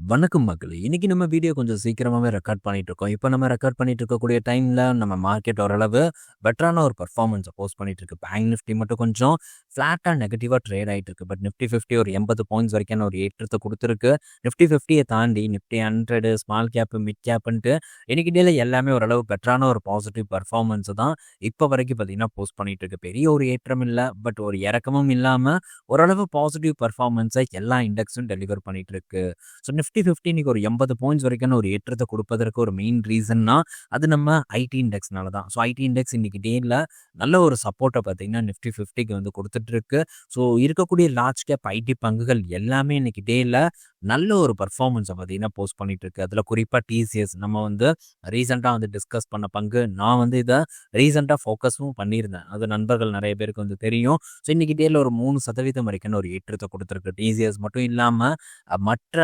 வணக்கம் மக்கள் இன்னைக்கு நம்ம வீடியோ கொஞ்சம் சீக்கிரமாகவே ரெக்கார்ட் பண்ணிட்டு இருக்கோம். இப்போ நம்ம ரெக்கார்ட் பண்ணிட்டு இருக்கக்கூடிய டைமில் நம்ம மார்க்கெட் ஓரளவு பெட்டரான ஒரு பர்ஃபார்மன்ஸை போஸ்ட் பண்ணிட்டு இருக்கு. பேங்க் நிஃப்டி மட்டும் கொஞ்சம் ஃப்ளாட்டாக நெகட்டிவாக ட்ரேட் ஆகிட்டு இருக்கு. பட் நிஃப்டி 50 ஒரு 80 பாயிண்ட்ஸ் வரைக்கும் ஒரு ஏற்றத்தை கொடுத்துருக்கு நிஃப்டி 50ய தாண்டி நிஃப்டி 100 ஸ்மால் கேப்பு மிட் கேப்புன்ட்டு இன்னைக்கு டேல எல்லாமே ஓரளவு பெட்டரான ஒரு பாசிட்டிவ் பர்ஃபார்மன்ஸு தான் இப்போ வரைக்கும் பார்த்தீங்கன்னா, போஸ்ட் பண்ணிட்டு இருக்கு. பெரிய ஒரு ஏற்றம் இல்லை பட் ஒரு இறக்கமும் இல்லாமல் ஓரளவு பாசிட்டிவ் பர்ஃபார்மன்ஸை எல்லா இண்டெக்ஸும் டெலிவர் பண்ணிட்டு இருக்கு. ஸோ நிஃப்டி 50 இன்னைக்கு ஒரு 80 பாயிண்ட்ஸ் வரைக்கும் ஒரு ஏற்றத்தை கொடுப்பதற்கு ஒரு மெயின் ரீசன்னா, அது நம்ம ஐடி இண்டெக்ஸ்னால தான். ஸோ ஐடி இண்டெக்ஸ் இன்னைக்கு டேயில் நல்ல ஒரு சப்போர்ட்டை பார்த்தீங்கன்னா, நிஃப்டி 50க்கு வந்து கொடுத்துட்டு இருக்கு. ஸோ இருக்கக்கூடிய லார்ஜ் கேப் ஐடி பங்குகள் எல்லாமே இன்னைக்கு டேயில் நல்ல ஒரு பர்ஃபார்மன்ஸை பார்த்தீங்கன்னா, போஸ்ட் பண்ணிட்டு இருக்கு. அதில் குறிப்பாக டிசிஎஸ் நம்ம வந்து ரீசெண்டாக வந்து டிஸ்கஸ் பண்ண பங்கு. நான் வந்து இதை ரீசெண்டாக ஃபோக்கஸும் பண்ணியிருந்தேன். அது நண்பர்கள் நிறைய பேருக்கு வந்து தெரியும். ஸோ இன்னைக்கு டேல ஒரு மூணு சதவீதம் வரைக்கும் ஒரு ஏற்றத்தை கொடுத்துருக்கு டிசிஎஸ் மட்டும் இல்லாமல் மற்ற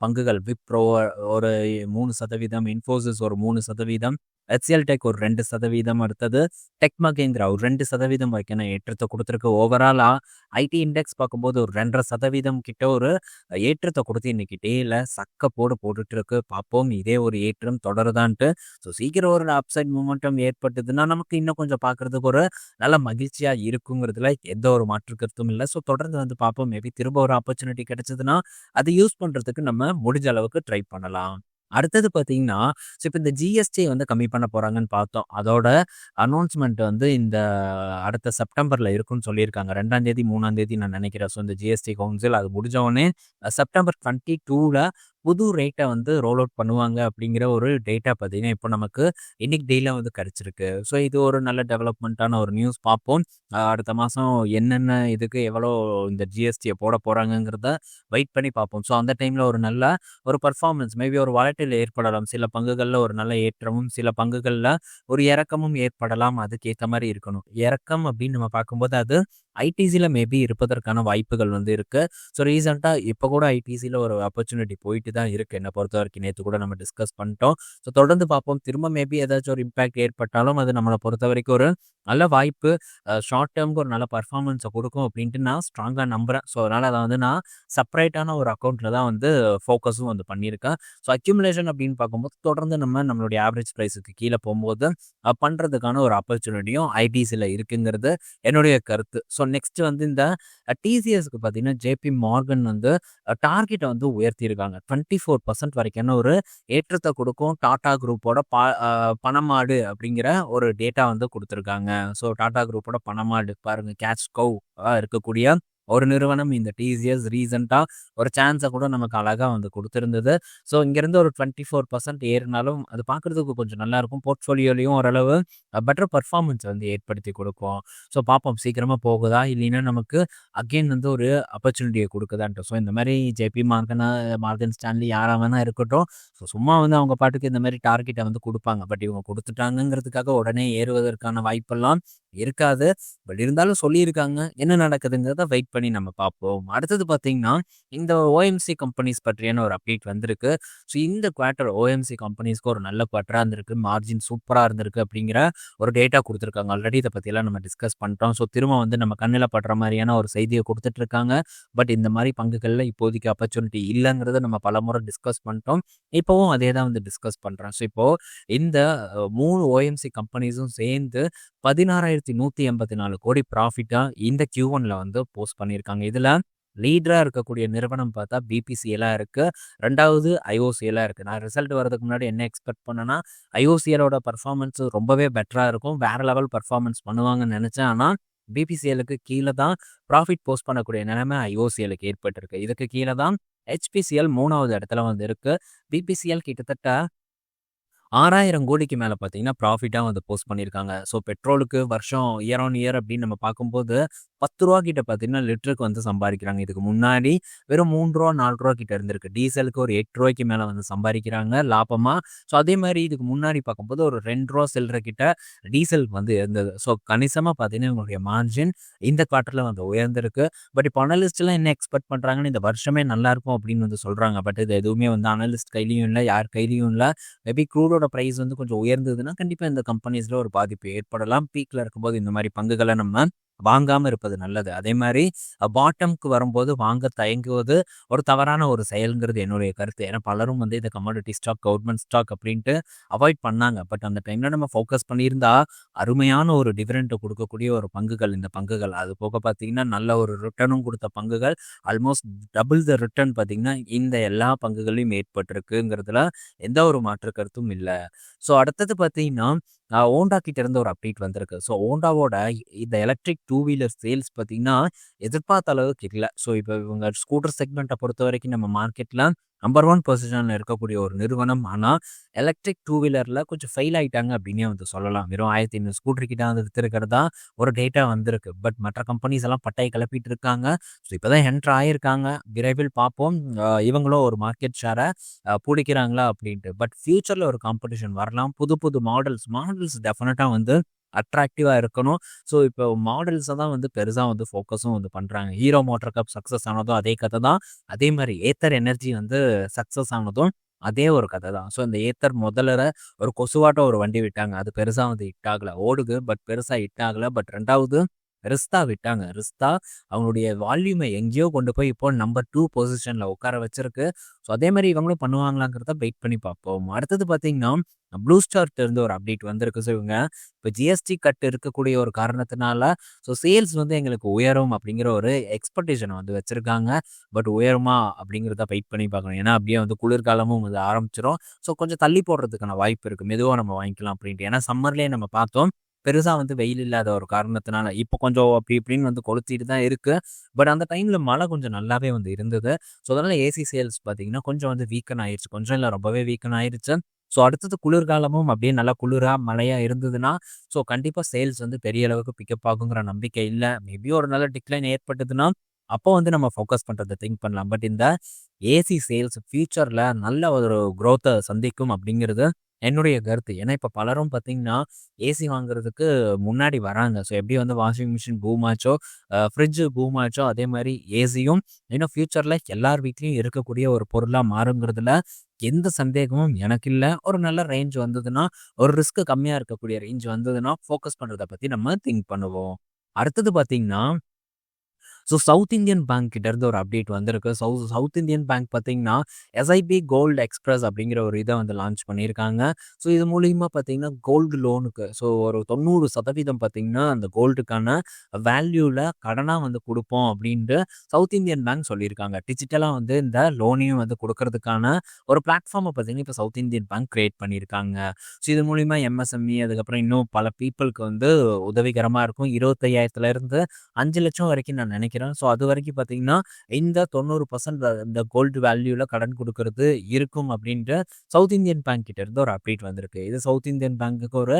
பங்குகள் விப்ரோ ஒரு மூணு சதவீதம் இன்ஃபோசிஸ் ஒரு மூணு சதவீதம் ஹெச்எல் டெக் ஒரு ரெண்டு சதவீதம் அடுத்தது டெக் மகேந்திரா ஒரு ரெண்டு சதவீதம் வரைக்கும் ஏற்றத்தை கொடுத்துருக்கு ஓவராலாக ஐடி இண்டெக்ஸ் பார்க்கும்போது ஒரு 2.5% கிட்ட ஒரு ஏற்றத்தை கொடுத்து இன்னைக்கு டேயில் சக்க போடு போட்டுட்டு இருக்கு. பார்ப்போம் இதே ஒரு ஏற்றம் தொடருதான்ட்டு. ஸோ சீக்கிரம் ஒரு அப்சைட் மூமெண்டம் ஏற்பட்டதுன்னா, நமக்கு இன்னும் கொஞ்சம் பார்க்கறதுக்கு ஒரு நல்ல மகிழ்ச்சியாக இருக்குங்கிறதுல எந்த ஒரு மாற்று கருத்தும் இல்லை ஸோ தொடர்ந்து வந்து பார்ப்போம். மேபி திரும்ப ஒரு ஆப்பர்ச்சுனிட்டி கிடைச்சதுன்னா, அதை யூஸ் பண்ணுறதுக்கு நம்ம முடிஞ்ச அளவுக்கு ட்ரை பண்ணலாம். அடுத்தது பார்த்தீங்கன்னா, ஸோ இப்போ இந்த ஜிஎஸ்டி வந்து கம்மி பண்ண போகிறாங்கன்னு பார்த்தோம். அதோட அனௌன்ஸ்மெண்ட் வந்து இந்த அடுத்த செப்டம்பரில் இருக்குன்னு சொல்லியிருக்காங்க. ரெண்டாம் தேதி, மூணாம் தேதி நான் நினைக்கிறேன் ஸோ இந்த ஜிஎஸ்டி கவுன்சில் அது முடிஞ்சவொடனே செப்டம்பர் டுவெண்ட்டி டூவில் புது ரேட்டை வந்து ரோல் அவுட் பண்ணுவாங்க அப்படிங்கிற ஒரு டேட்டா பார்த்தீங்கன்னா, இப்போ நமக்கு இன்னைக்கு டேல வந்து கிடச்சிருக்கு ஸோ இது ஒரு நல்ல டெவலப்மெண்ட்டான ஒரு நியூஸ் பார்ப்போம். அடுத்த மாதம் என்னென்ன இதுக்கு எவ்வளோ இந்த ஜிஎஸ்டியை போட போகிறாங்கங்கிறத வெயிட் பண்ணி பார்ப்போம். ஸோ அந்த டைமில் ஒரு நல்ல ஒரு பர்ஃபார்மன்ஸ் மேபி ஒரு வாலட்டில் ஏற்படலாம். சில பங்குகளில் ஒரு நல்ல ஏற்றமும், சில பங்குகளில் ஒரு இறக்கமும் ஏற்படலாம். அதுக்கேற்ற மாதிரி இருக்கணும். இறக்கம் அப்படின்னு நம்ம பார்க்கும்போது அது ஐடிசியில் மேபி இருப்பதற்கான வாய்ப்புகள் வந்து இருக்குது ஸோ ரீசெண்டாக இப்போ கூட ஐடிசியில் ஒரு ஆப்பர்ச்சுனிட்டி போயிட்டு தான் இருக்குது என்னை பொறுத்த வரைக்கும் நேற்று கூட நம்ம டிஸ்கஸ் பண்ணிட்டோம். ஸோ தொடர்ந்து பார்ப்போம். திரும்ப மேபி ஏதாச்சும் ஒரு இம்பாக்ட் ஏற்பட்டாலும் அது நம்மளை பொறுத்த வரைக்கும் ஒரு நல்ல வாய்ப்பு. ஷார்ட் டேர்முக்கு ஒரு நல்ல பர்ஃபார்மன்ஸை கொடுக்கும் அப்படின்ட்டு நான் ஸ்ட்ராங்காக நம்புறேன். ஸோ அதனால் அதை வந்து நான் செப்பரேட்டான ஒரு அக்கௌண்ட்டில் தான் வந்து ஃபோக்கஸும் வந்து பண்ணியிருக்கேன். ஸோ அக்யூமுலேஷன் அப்படின்னு பார்க்கும்போது தொடர்ந்து நம்ம நம்மளுடைய ஆவரேஜ் ப்ரைஸுக்கு கீழே போகும்போது பண்ணுறதுக்கான ஒரு ஆப்பர்ச்சுனிட்டியும் ஐடிஸில் இருக்குங்கிறது என்னுடைய கருத்து. ஸோ நெக்ஸ்ட் வந்து இந்த டிசிஎஸ்க்கு பார்த்தீங்கன்னா, ஜேபி மார்கன் வந்து டார்கெட்டை வந்து உயர்த்தியிருக்காங்க. 24% வரைக்கான ஒரு ஏற்றத்தை கொடுக்கும் டாடா குரூப்போட ப பணமாடு அப்படிங்கிற ஒரு டேட்டா வந்து கொடுத்துருக்காங்க ஸோ டாடா குரூப்போட பணமாக பாருங்க. கேஷ் கவ் இருக்கக்கூடிய ஒரு நிறுவனம் இந்த டிசிஎஸ் ரீசெண்டாக ஒரு சான்ஸை கூட நமக்கு அழகாக வந்து கொடுத்துருந்தது. ஸோ இங்கேருந்து ஒரு டுவெண்ட்டி ஃபோர் பர்சன்ட் ஏறினாலும் அது பார்க்கறதுக்கு கொஞ்சம் நல்லாயிருக்கும் போர்ட்ஃபோலியோலையும் ஓரளவு பெட்டர் பெர்ஃபார்மன்ஸ் வந்து ஏற்படுத்தி கொடுக்கும் ஸோ பார்ப்போம் சீக்கிரமாக போகுதா? இல்லைன்னா நமக்கு அகைன் வந்து ஒரு ஆப்பர்ச்சுனிட்டியை கொடுக்குதான்ட்டு ஸோ இந்த மாதிரி ஜேபி மார்கனா, மார்கன் ஸ்டான்லி யாராக வேணா இருக்கட்டும். ஸோ சும்மா வந்து அவங்க பாட்டுக்கு இந்த மாதிரி டார்கெட்டை வந்து கொடுப்பாங்க பட் இவங்க கொடுத்துட்டாங்கிறதுக்காக உடனே ஏறுவதற்கான வாய்ப்பெல்லாம் இருக்காது. பட் இருந்தாலும் சொல்லியிருக்காங்க. என்ன நடக்குதுங்கிறத வெயிட் பண்ணி நம்ம பார்ப்போம். அடுத்தது பார்த்தீங்கன்னா, இந்த ஓஎம்சி கம்பெனிஸ் பற்றியான ஒரு அப்டேட் வந்திருக்கு. ஸோ இந்த குவார்ட்டர் ஓஎம்சி கம்பெனிஸ்க்கு ஒரு நல்ல குவார்ட்டராக இருந்திருக்கு. மார்ஜின் சூப்பராக இருந்திருக்கு அப்படிங்கிற ஒரு டேட்டா கொடுத்துருக்காங்க ஆல்ரெடி இதை பற்றியெல்லாம் நம்ம டிஸ்கஸ் பண்ணுறோம் ஸோ திரும்ப வந்து நம்ம கண்ணில் படுற மாதிரியான ஒரு செய்தியை கொடுத்துட்ருக்காங்க பட் இந்த மாதிரி பங்குகளில் இப்போதைக்கு ஆப்பர்ச்சுனிட்டி இல்லைங்கிறத நம்ம பல முறை டிஸ்கஸ் பண்ணிட்டோம். இப்போவும் அதே தான் வந்து டிஸ்கஸ் பண்ணுறோம் ஸோ இப்போது இந்த மூணு ஓஎம்சி கம்பெனிஸும் சேர்ந்து 16,184 கோடி ப்ராஃபிட்டாக இந்த Q1ல வந்து போஸ்ட் பண்ணியிருக்காங்க. இதில் லீடராக இருக்கக்கூடிய நிறுவனம் பார்த்தா பிபிசிஎலாக இருக்குது ரெண்டாவது ஐஓசிஎலாக இருக்குது நான் ரிசல்ட் வரதுக்கு முன்னாடி என்ன எக்ஸ்பெக்ட் பண்ணேன்னா, ஐஓசிஎல்லோட பர்ஃபார்மன்ஸ் ரொம்பவே பெட்டராக இருக்கும். வேறு லெவல் பர்ஃபார்மன்ஸ் பண்ணுவாங்கன்னு நினச்சேன் ஆனால் பிபிசிஎல்லுக்கு கீழே தான் ப்ராஃபிட் போஸ்ட் பண்ணக்கூடிய நிலைமை ஐஓசிஎல்லுக்கு ஏற்பட்டிருக்கு. இதுக்கு கீழே தான் ஹெச்பிசிஎல் மூணாவது இடத்துல வந்து இருக்குது பிபிசிஎல் கிட்டத்தட்ட 6,000 கோடிக்கு மேலே பார்த்தீங்கன்னா, ப்ராஃபிட்டாக வந்து போஸ்ட் பண்ணியிருக்காங்க. ஸோ பெட்ரோலுக்கு வருஷம் இயர் ஆன் இயர் அப்படின்னு நம்ம பார்க்கும்போது பத்து ரூபா கிட்ட பார்த்தீங்கன்னா, லிட்டருக்கு வந்து சம்பாதிக்கிறாங்க இதுக்கு முன்னாடி வெறும் மூணு ரூபா நாலு ரூபா கிட்ட இருந்திருக்கு. டீசலுக்கு ஒரு எட்டு ரூபாய்க்கு மேலே வந்து சம்பாதிக்கிறாங்க லாபமாக ஸோ அதே மாதிரி இதுக்கு முன்னாடி பார்க்கும்போது ஒரு ரெண்டு ரூபா சில்லற கிட்ட டீசல் வந்து இருந்தது. ஸோ கணிசமாக பார்த்தீங்கன்னா, இவங்களுடைய மார்ஜின் இந்த குவார்ட்டர்ல வந்து உயர்ந்திருக்கு. பட் இப்போ அனலிஸ்ட்லாம் என்ன எக்ஸ்பெக்ட் பண்ணுறாங்கன்னு இந்த வருஷமே நல்லாருக்கும் அப்படின்னு வந்து சொல்கிறாங்க பட் இது எதுவுமே வந்து அனலிஸ்ட் கையிலையும் இல்லை யார் கையிலையும் இல்லை மேபி க்ரூடோட பிரைஸ் வந்து கொஞ்சம் உயர்ந்ததுன்னா, கண்டிப்பா இந்த கம்பெனிஸில் ஒரு பாதிப்பு ஏற்படலாம். பீக்ல இருக்கும்போது இந்த மாதிரி பங்குகளை நம்ம வாங்காமல் இருப்பது நல்லது. அதே மாதிரி பாட்டம்க்கு வரும்போது வாங்க தயங்குவது ஒரு தவறான ஒரு செயல்ங்கிறது என்னுடைய கருத்து. ஏன்னா பலரும் வந்து இந்த கமாடிட்டி ஸ்டாக், கவர்மெண்ட் ஸ்டாக் அப்படின்ட்டு அவாய்ட் பண்ணாங்க. பட் அந்த டைமில் நம்ம ஃபோக்கஸ் பண்ணியிருந்தா, அருமையான ஒரு டிஃபரெண்ட்டை கொடுக்கக்கூடிய ஒரு பங்குகள் இந்த பங்குகள். அது போக பார்த்தீங்கன்னா, நல்ல ஒரு ரிட்டர்னும் கொடுத்த பங்குகள். ஆல்மோஸ்ட் டபுள் த ரிட்டர்ன் பார்த்தீங்கன்னா, இந்த எல்லா பங்குகளையும் ஏற்பட்டிருக்குங்கிறதுல எந்த ஒரு மாற்று கருத்தும் இல்லை ஸோ அடுத்தது பார்த்தீங்கன்னா, ஓண்டா ஹோண்டா கிட்ட இருந்து ஒரு அப்டேட் வந்திருக்கு. ஸோ ஹோண்டாவோட இந்த எலக்ட்ரிக் டூ வீலர் சேல்ஸ் பார்த்தீங்கன்னா, எதிர்பார்த்த அளவுக்கு இல்லை ஸோ இப்போ இவங்க ஸ்கூட்டர் செக்மெண்டை பொறுத்த வரைக்கும் நம்ம மார்க்கெட்டில் நம்பர் ஒன் பொசிஷனில் இருக்கக்கூடிய ஒரு நிறுவனம். ஆனால் எலக்ட்ரிக் டூ வீலரில் கொஞ்சம் ஃபெயில் ஆகிட்டாங்க அப்படின்னே வந்து சொல்லலாம். வெறும் 1500 ஸ்கூட்டர் கிட்ட வந்து வித்திருக்கிறதா ஒரு டேட்டா வந்திருக்கு. பட் மற்ற கம்பெனிஸ் எல்லாம் பட்டையை கிளப்பிட்டு இருக்காங்க. ஸோ இப்போ தான் என்ட்ரு ஆகியிருக்காங்க விரைவில் பார்ப்போம். இவங்களும் ஒரு மார்க்கெட் ஷேரை பிடிக்கிறாங்களா அப்படின்ட்டு. பட் ஃப்யூச்சரில் ஒரு காம்படிஷன் வரலாம். புது புது மாடல்ஸ் மாடல்ஸ் டெஃபினட்டாக வந்து அட்ராக்டிவாக இருக்கணும். ஸோ இப்போ மாடல்ஸை தான் வந்து பெருசாக வந்து ஃபோக்கஸும் வந்து பண்ணுறாங்க ஹீரோ மோட்டர் கப் சக்ஸஸ் ஆனதும் அதே கதை தான். அதே மாதிரி ஏத்தர் எனர்ஜி வந்து சக்ஸஸ் ஆனதும் அதே ஒரு கதை தான். ஸோ இந்த ஏத்தர் முதல்ல ஒரு கொசுவாட்டம் ஒரு வண்டி விட்டாங்க. அது பெருசாக வந்து ஹிட் ஆகலை ஓடுது. பட் பெருசாக ஹிட் ஆகலை பட் ரெண்டாவது ரிஸ்தா விட்டாங்க. ரிஸ்தா அவங்களுடைய வால்யூமை எங்கேயோ கொண்டு போய் இப்போ நம்பர் டூ பொசிஷனில் உட்கார வச்சிருக்கு. ஸோ அதே மாதிரி இவங்களும் பண்ணுவாங்களாங்கிறத வெயிட் பண்ணி பார்ப்போம். அடுத்தது பார்த்தீங்கன்னா, ப்ளூ ஸ்டார்ட் இருந்து ஒரு அப்டேட் வந்திருக்கு. ஸோ இவங்க இப்போ ஜிஎஸ்டி கட் இருக்கக்கூடிய ஒரு காரணத்தினால, ஸோ சேல்ஸ் வந்து எங்களுக்கு உயரும் அப்படிங்கிற ஒரு எக்ஸ்பெக்டேஷன வந்து வச்சுருக்காங்க பட் உயருமா அப்படிங்கிறத வெயிட் பண்ணி பார்க்கணும். ஏன்னா அப்படியே வந்து குளிர்காலமும் வந்து ஆரம்பிச்சிடும் ஸோ கொஞ்சம் தள்ளி போடுறதுக்கான வாய்ப்பு இருக்குது மெதுவாக நம்ம வாங்கிக்கலாம் அப்படின்ட்டு. ஏன்னா சம்மர்லேயே நம்ம பார்த்தோம். பெருசாக வந்து வெயில் இல்லாத ஒரு காரணத்தினால, இப்போ கொஞ்சம் அப்படி இப்படின்னு வந்து கொளுத்திட்டு தான் இருக்குது பட் அந்த டைமில் மழை கொஞ்சம் நல்லாவே வந்து இருந்தது. ஸோ அதனால் ஏசி சேல்ஸ் பார்த்தீங்கன்னா, கொஞ்சம் வந்து வீக்கன் ஆயிடுச்சு கொஞ்சம் இல்லை ரொம்பவே வீக்கன் ஆயிடுச்சு ஸோ அடுத்தது குளிர்காலமும் அப்படியே நல்லா குளிராக மழையாக இருந்ததுன்னா, ஸோ கண்டிப்பாக சேல்ஸ் வந்து பெரிய அளவுக்கு பிக்கப் ஆகுங்கிற நம்பிக்கை இல்லை மேபி ஒரு நல்ல டிக்ளைன் ஏற்பட்டதுன்னா, அப்போ வந்து நம்ம ஃபோக்கஸ் பண்ணுறதை திங்க் பண்ணலாம். பட் இந்த ஏசி சேல்ஸ் ஃபியூச்சரில் நல்ல ஒரு க்ரோத்தை சந்திக்கும் அப்படிங்கிறது என்னுடைய கருத்து. ஏன்னா இப்போ பலரும் பார்த்தீங்கன்னா, ஏசி வாங்குறதுக்கு முன்னாடி வராங்க. ஸோ எப்படி வந்து வாஷிங் மிஷின் பூமாச்சோ ஃப்ரிட்ஜு பூமாச்சோ ஃப்ரிட்ஜ் அதே மாதிரி ஏசியும் இன்னும் ஃப்யூச்சரில் எல்லார் வீட்லேயும் இருக்கக்கூடிய ஒரு பொருளாக மாறுங்கிறதுல எந்த சந்தேகமும் எனக்கு இல்லை ஒரு நல்ல ரேஞ்ச் வந்ததுன்னா, ஒரு ரிஸ்க் கம்மியாக இருக்கக்கூடிய ரேஞ்ச் வந்ததுன்னா, ஃபோக்கஸ் பண்ணுறதை பற்றி நம்ம திங்க் பண்ணுவோம். அடுத்தது பார்த்தீங்கன்னா ஸோ சவுத் இந்தியன் பேங்க் கிட்டேருந்து ஒரு அப்டேட் வந்திருக்கு. சவு சவுத் இந்தியன் பேங்க் பார்த்தீங்கன்னா, எஸ்ஐபி கோல்டு எக்ஸ்பிரஸ் அப்படிங்கிற ஒரு இதை வந்து லான்ச் பண்ணியிருக்காங்க. ஸோ இது மூலியமாக பார்த்தீங்கன்னா, கோல்டு லோனுக்கு ஸோ ஒரு 90% பார்த்தீங்கன்னா, அந்த கோல்டுக்கான வேல்யூவில் கடனாக வந்து கொடுப்போம் அப்படின்ட்டு சவுத் இந்தியன் பேங்க் சொல்லியிருக்காங்க. டிஜிட்டலாக வந்து இந்த லோனையும் வந்து கொடுக்கறதுக்கான ஒரு பிளாட்ஃபார்மை பார்த்தீங்கன்னா, இப்போ சவுத் இந்தியன் பேங்க் கிரியேட் பண்ணியிருக்காங்க. ஸோ இது மூலிமா எம்எஸ்எம்இ அதுக்கப்புறம் இன்னும் பல பீப்புளுக்கு வந்து உதவிகரமாக இருக்கும். இருபத்தையாயிரத்துலேருந்து அஞ்சு லட்சம் வரைக்கும் நான் நினைக்கிறேன். ஸோ அது வரைக்கும் பார்த்தீங்கன்னா, இந்த 90% இந்த கோல்டு வேல்யூவில் கடன் கொடுக்கறது இருக்கும் அப்படின்ற சவுத் இந்தியன் பேங்க் கிட்ட இருந்து ஒரு அப்டேட் வந்திருக்கு. இது சவுத் இந்தியன் பேங்க்குக்கு ஒரு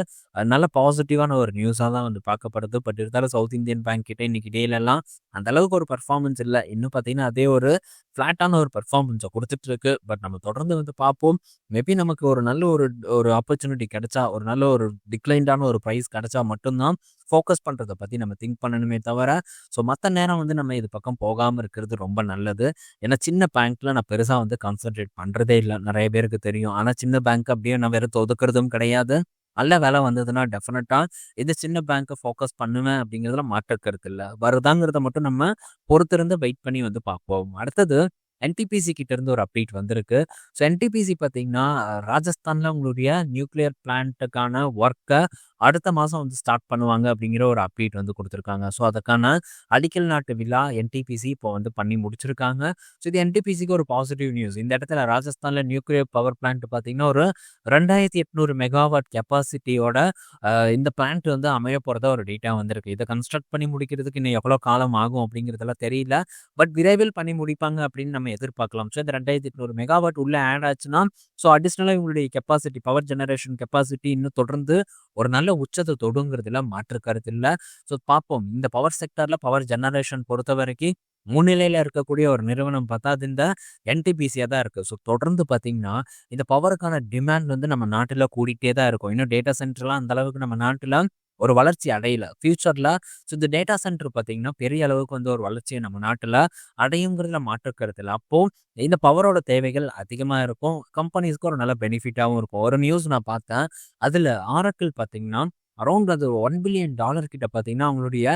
நல்ல பாசிட்டிவான ஒரு நியூஸாக தான் வந்து பார்க்கப்படுது. பட் இருந்தாலும் சவுத் இந்தியன் பேங்க் கிட்ட இன்னைக்கு டேலெல்லாம் அந்த அளவுக்கு ஒரு பர்ஃபார்மன்ஸ் இல்லை இன்னும் பார்த்தீங்கன்னா, அதே ஒரு ஃப்ளாட்டான ஒரு பர்ஃபார்மன்ஸை கொடுத்துட்டு இருக்கு. பட் நம்ம தொடர்ந்து வந்து பார்ப்போம். மேபி நமக்கு ஒரு நல்ல ஒரு ஒரு ஆப்பர்ச்சுனிட்டி கிடைச்சா, ஒரு நல்ல ஒரு டிக்ளைன்டான ஒரு ப்ரைஸ் கிடைச்சா மட்டும்தான் ஃபோக்கஸ் பண்ணுறதை பற்றி நம்ம திங்க் பண்ணணுமே தவிர, ஸோ மற்ற நேரம் வந்து நம்ம இது பக்கம் போகாமல் இருக்கிறது ரொம்ப நல்லது. ஏன்னா சின்ன பேங்க்கில் நான் பெருசாக வந்து கான்சன்ட்ரேட் பண்ணுறதே இல்லை நிறைய பேருக்கு தெரியும். ஆனால் சின்ன பேங்க் அப்படியே நான் வெறுத்து ஒதுக்குறதும் கிடையாது. நல்ல வேலை வந்ததுன்னா டெஃபினட்டாக இந்த சின்ன பேங்க்கை ஃபோக்கஸ் பண்ணுவேன் அப்படிங்கிறதுல மாற்று கருத்து வருதாங்கிறத மட்டும் நம்ம பொறுத்திருந்து வெயிட் பண்ணி வந்து பார்ப்போம். அடுத்தது என்டிபிசி கிட்ட இருந்து ஒரு அப்டேட் வந்திருக்கு. ஸோ என்டிபிசி பார்த்தீங்கன்னா, ராஜஸ்தானில் உங்களுடைய நியூக்ளியர் பிளான்ட்டுக்கான ஒர்க்கை அடுத்த மாதம் வந்து ஸ்டார்ட் பண்ணுவாங்க அப்படிங்கிற ஒரு அப்டேட் வந்து கொடுத்துருக்காங்க ஸோ அதுக்கான அடிக்கல் நாட்டு விழா என்டிபிசி இப்போ வந்து பண்ணி முடிச்சிருக்காங்க. ஸோ இது என்டிபிசிக்கு ஒரு பாசிட்டிவ் நியூஸ். இந்த இடத்துல ராஜஸ்தானில் நியூக்ளியர் பவர் பிளான்ட் பார்த்தீங்கன்னா, ஒரு 2800 மெகாவாட் கெப்பாசிட்டியோட இந்த பிளான்ட் வந்து அமைய போறதா ஒரு டேட்டா வந்திருக்கு. இதை கன்ஸ்ட்ரக்ட் பண்ணி முடிக்கிறதுக்கு இன்னும் எவ்வளோ காலம் ஆகும் அப்படிங்கிறதெல்லாம் தெரியல. பட் விரைவில் பண்ணி முடிப்பாங்க அப்படின்னு நம்ம எதிர்பார்க்கலாம். ஸோ இந்த 2800 மெகாவாட் உள்ளே ஆட் ஆச்சுன்னா, ஸோ அடிஷ்னலாக இவங்களுடைய கெப்பாசிட்டி பவர் ஜெனரேஷன் கெப்பாசிட்டி இன்னும் தொடர்ந்து ஒரு நல்ல உச்சத்தை தொடுங்கிறதுல மாற்று கருத்து இல்லை ஸோ பார்ப்போம். இந்த பவர் செக்டார்ல பவர் ஜெனரேஷன் பொறுத்தவரைக்கும் முன்னிலையில் இருக்கக்கூடிய ஒரு நிறுவனம் பார்த்தா, அது இந்த என்டிபிசியாக தான் இருக்குது ஸோ தொடர்ந்து பார்த்தீங்கன்னா, இந்த பவருக்கான டிமாண்ட் வந்து நம்ம நாட்டில் கூடிட்டே தான் இருக்கும். இன்னும் டேட்டா சென்டர்லாம் அந்த அளவுக்கு நம்ம நாட்டில் ஒரு வளர்ச்சி அடையல. ஃபியூச்சர்ல ஸோ இந்த டேட்டா சென்டர் பார்த்தீங்கன்னா, பெரிய அளவுக்கு வந்து ஒரு வளர்ச்சியை நம்ம நாட்டில் அடையுங்கிறதுல மாற்று இல்லை அப்போது அப்போ இந்த பவரோட தேவைகள் அதிகமாக இருக்கும். கம்பெனிஸ்க்கு ஒரு நல்ல பெனிஃபிட்டாகவும் இருக்கும். ஒரு நியூஸ் நான் பார்த்தேன். அதில் ஆரக்கிள் பார்த்தீங்கன்னா, அரௌண்ட் அது ஒன் பில்லியன் டாலர் கிட்ட பார்த்தீங்கன்னா, அவங்களுடைய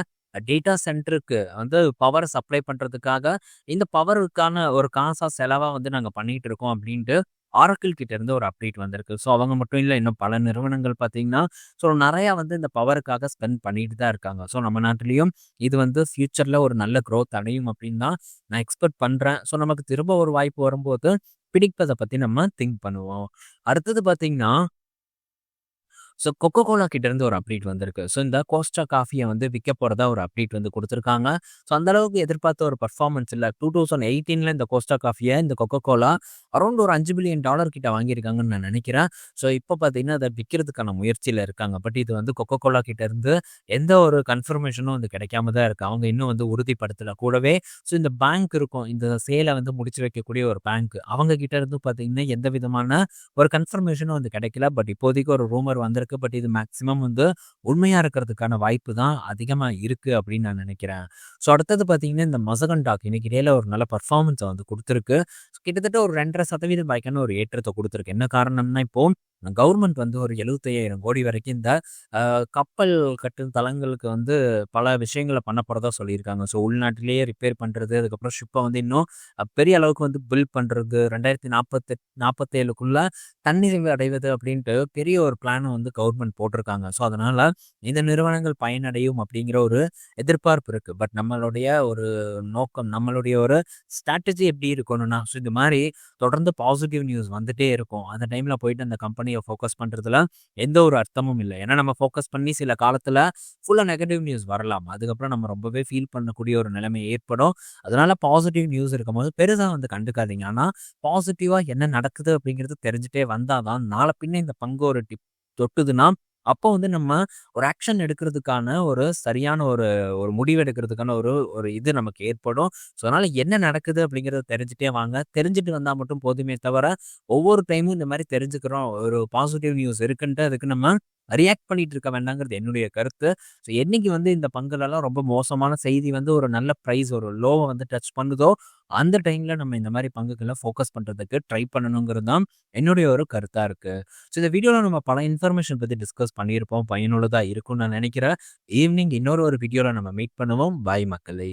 டேட்டா சென்டருக்கு வந்து பவரை சப்ளை பண்ணுறதுக்காக இந்த பவருக்கான ஒரு காசாக செலவாக வந்து நாங்கள் பண்ணிகிட்டு இருக்கோம் அப்படின்ட்டு ஆரக்கிள் கிட்ட இருந்து ஒரு அப்டேட் வந்திருக்கு. ஸோ அவங்க மட்டும் இல்லை இன்னும் பல நிறுவனங்கள் பார்த்தீங்கன்னா, ஸோ நிறையா வந்து இந்த பவருக்காக ஸ்பெண்ட் பண்ணிட்டு தான் இருக்காங்க. ஸோ நம்ம நாட்டிலையும் இது வந்து ஃப்யூச்சரில் ஒரு நல்ல க்ரோத் அடையும் அப்படின்னு தான் நான் எக்ஸ்பெக்ட் பண்ணுறேன் ஸோ நமக்கு திரும்ப ஒரு வாய்ப்பு வரும்போது, பிடிப்பதை பற்றி நம்ம திங்க் பண்ணுவோம். அடுத்தது பார்த்தீங்கன்னா ஸோ கொக்கோ கோலா கிட்டேருந்து ஒரு அப்டேட் வந்திருக்கு. ஸோ இந்த கோஸ்டா காஃபியை வந்து விற்க போகிறதா ஒரு அப்டேட் வந்து கொடுத்துருக்காங்க ஸோ அந்த அளவுக்கு எதிர்பார்த்த ஒரு பர்ஃபாமென்ஸ் இல்லை டூ தௌசண்ட் எயிட்டீனில் இந்த கோஸ்டா காஃபியை இந்த கொக்கோ கோலா அரௌண்ட் ஒரு அஞ்சு பில்லியன் டாலர் கிட்ட வாங்கியிருக்காங்கன்னு நான் நினைக்கிறேன் ஸோ இப்போ பார்த்தீங்கன்னா, அதை விற்கிறதுக்கான முயற்சியில் இருக்காங்க. பட் இது வந்து கொக்கோ கோலா இருந்து எந்த ஒரு கன்ஃபர்மேஷனும் வந்து கிடைக்காம தான் இருக்கு. அவங்க இன்னும் வந்து உறுதிப்படுத்தல. கூடவே ஸோ இந்த பேங்க் இருக்கும். இந்த சேலை வந்து முடிச்சு வைக்கக்கூடிய ஒரு பேங்க். அவங்க கிட்ட இருந்து பார்த்தீங்கன்னா, எந்த விதமான ஒரு கன்ஃபர்மேஷனும் வந்து கிடைக்கல. பட் இப்போதைக்கு ஒரு ரூமர் வந்திருக்கு. பட் இது மேக்ஸிமம் வந்து உண்மையா இருக்கிறதுக்கான வாய்ப்பு தான் அதிகமா இருக்கு அப்படின்னு நான் நினைக்கிறேன். ஸோ அடுத்தது பார்த்தீங்கன்னா, இந்த மசகன் டாக் இன்னைக்கு இடையில ஒரு நல்ல பர்ஃபார்மன்ஸை வந்து கொடுத்துருக்கு. கிட்டத்தட்ட ஒரு 2.5% பாய்க்கான ஒரு ஏற்றத்தை கொடுத்துருக்கு. என்ன காரணம்னா, இப்போ கவர்மெண்ட் வந்து ஒரு 75,000 கோடி வரைக்கும் இந்த கப்பல் கட்டும் தளங்களுக்கு வந்து பல விஷயங்கள பண்ண போகிறதா சொல்லியிருக்காங்க. ஸோ உள்நாட்டிலேயே ரிப்பேர் பண்ணுறது அதுக்கப்புறம் ஷிப்பை வந்து இன்னும் பெரிய அளவுக்கு வந்து பில்ட் பண்றது, 2048 47க்குள்ள தன்னிறைவு அடைவது அப்படின்ட்டு பெரிய ஒரு பிளானை வந்து கவர்மெண்ட் போட்டிருக்காங்க. ஸோ அதனால் இந்த நிறுவனங்கள் பயனடையும் அப்படிங்கிற ஒரு எதிர்பார்ப்பு இருக்குது பட் நம்மளுடைய ஒரு நோக்கம், நம்மளுடைய ஒரு ஸ்ட்ராட்டஜி எப்படி இருக்கணும்னா, ஸோ இந்த மாதிரி தொடர்ந்து பாசிட்டிவ் நியூஸ் வந்துட்டே இருக்கும். அந்த டைமில் போயிட்டு அந்த கம்பெனி கம்பெனிய ஃபோக்கஸ் பண்ணுறதுல எந்த ஒரு அர்த்தமும் இல்லை ஏன்னா நம்ம ஃபோக்கஸ் பண்ணி சில காலத்தில் ஃபுல்லாக நெகட்டிவ் நியூஸ் வரலாம். அதுக்கப்புறம் நம்ம ரொம்பவே ஃபீல் பண்ணக்கூடிய ஒரு நிலைமை ஏற்படும். அதனால பாசிட்டிவ் நியூஸ் இருக்கும்போது பெருசாக வந்து கண்டுக்காதீங்க. ஆனால் பாசிட்டிவாக என்ன நடக்குது அப்படிங்கிறது தெரிஞ்சுட்டே வந்தால் தான், நாளை பின்ன இந்த பங்கு ஒரு டிப் தொட்டுதுன்னா, அப்போ வந்து நம்ம ஒரு ஆக்ஷன் எடுக்கிறதுக்கான ஒரு சரியான ஒரு ஒரு முடிவு எடுக்கிறதுக்கான ஒரு ஒரு இது நமக்கு ஏற்படும். ஸோ அதனால் என்ன நடக்குது அப்படிங்கிறத தெரிஞ்சுட்டே வாங்க. தெரிஞ்சுட்டு வந்தால் மட்டும் போதுமே தவிர, ஒவ்வொரு டைமும் இந்த மாதிரி தெரிஞ்சுக்கிறோம், ஒரு பாசிட்டிவ் நியூஸ் இருக்குன்ட்டு அதுக்கு நம்ம ரியாக்ட் பண்ணிட்டு இருக்க வேண்டாங்கிறது என்னுடைய கருத்து. ஸோ என்னைக்கு வந்து இந்த பங்குலலாம் ரொம்ப மோசமான செய்தி வந்து ஒரு நல்ல ப்ரைஸ் ஒரு லோவை வந்து டச் பண்ணுதோ, அந்த டைம்ல நம்ம இந்த மாதிரி பங்குகளை ஃபோக்கஸ் பண்றதுக்கு ட்ரை பண்ணணுங்கிறது தான் என்னுடைய ஒரு கருத்தா இருக்கு. ஸோ இந்த வீடியோவில் நம்ம பல இன்ஃபர்மேஷன் பத்தி டிஸ்கஸ் பண்ணியிருப்போம். பயனுள்ளதாக இருக்கும்னு நான் நினைக்கிறேன் ஈவினிங் இன்னொரு ஒரு வீடியோவில் நம்ம மீட் பண்ணுவோம். பாய் மக்களே!